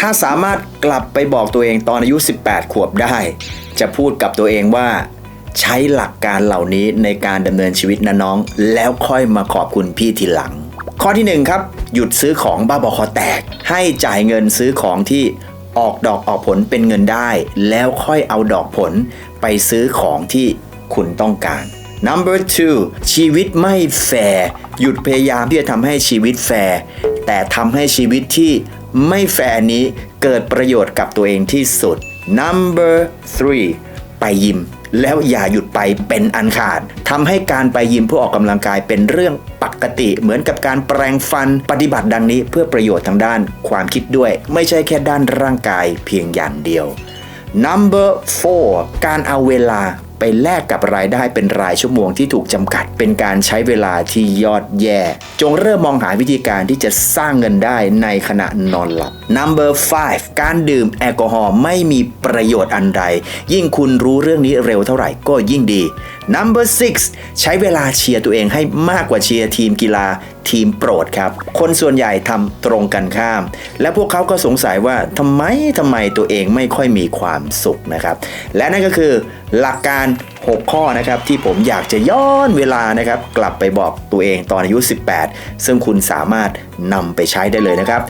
ถ้าสามารถกลับไปบอกตัวเองตอนอายุ 18 ขวบได้ จะพูดกับตัวเองว่า ใช้หลักการเหล่านี้ในการดำเนินชีวิตนะน้อง แล้วค่อยมาขอบคุณพี่ทีหลัง ข้อที่หนึ่งครับ หยุดซื้อของบ้าบอคอแตก ให้จ่ายเงินซื้อของที่ออกดอกออกผลเป็นเงินได้ แล้วค่อยเอาดอกผลไปซื้อของที่คุณต้องการ number two ชีวิตไม่แฟร์หยุดพยายามที่จะทำให้ชีวิตแฟร์แต่ทำให้ชีวิตที่ ไม่แฟร์นี้เกิดประโยชน์กับตัวเองที่สุด number three ไปยิม แล้วอย่าหยุดไปเป็นอันขาดทำให้การไปยิมเพื่อออกกำลังกายเป็นเรื่องปกติเหมือนกับการแปรงฟันปฏิบัติดังนี้เพื่อประโยชน์ทางด้านความคิดด้วย ไม่ใช่แค่ด้านร่างกายเพียงอย่างเดียว number four การเอาเวลาไปแลกกับรายได้เป็นรายชั่วโมงที่ถูกจำกัด เป็นการใช้เวลาที่ยอดแย่จงเริ่มมองหาวิธีการที่จะสร้างเงินได้ในขณะนอนหลับ number five การดื่มแอลกอฮอล์ไม่มีประโยชน์อันใด ยิ่งคุณรู้เรื่องนี้เร็วเท่าไหร่ก็ยิ่งดี number six ใช้เวลาเชียร์ตัวเองให้มากกว่าเชียร์ทีมกีฬาทีมโปรดครับ คนส่วนใหญ่ทำตรงกันข้าม และพวกเขาก็สงสัยว่าทำไมทำไมตัวเองไม่ค่อยมีความสุขนะครับ และนั่นก็คือหลักการ6 ข้อนะครับที่ผมอยากจะย้อนเวลานะครับ กลับไปบอกตัวเองตอนอายุ 18 ซึ่งคุณสามารถนำไปใช้ได้เลยนะครับ